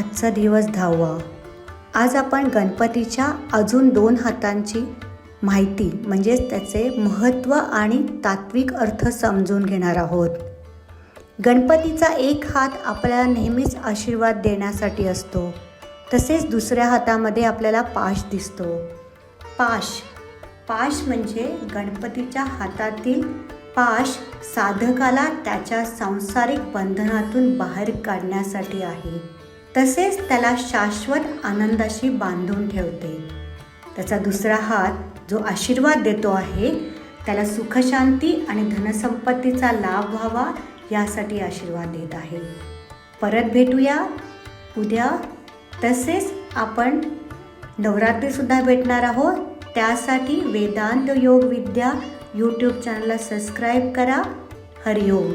आजचा दिवस दहावा आज आपण गणपतीच्या अजून दोन हातांची माहिती म्हणजेच त्याचे महत्त्व आणि तात्विक अर्थ समजून घेणार आहोत. गणपतीचा एक हात आपल्याला नेहमीच आशीर्वाद देण्यासाठी असतो. तसेच दुसऱ्या हातामध्ये आपल्याला पाश दिसतो. पाश. पाश म्हणजे गणपतीच्या हातातील पाश साधकाला त्याच्या सांसारिक बंधनातून बाहेर काढण्यासाठी आहे. तसेच त्याला शाश्वत आनंदाशी बांधून ठेवते. त्याचा दुसरा हात जो आशीर्वाद देतो आहे त्याला सुखशांती आणि धनसंपत्तीचा लाभ व्हावा यासाठी आशीर्वाद देत आहे. परत भेटूया. उद्या तसेच आपण नवरात्रीसुद्धा भेटणार आहोत. त्यासाठी वेदांत योग विद्या यूट्यूब चॅनलला सबस्क्राईब करा. हरिओम.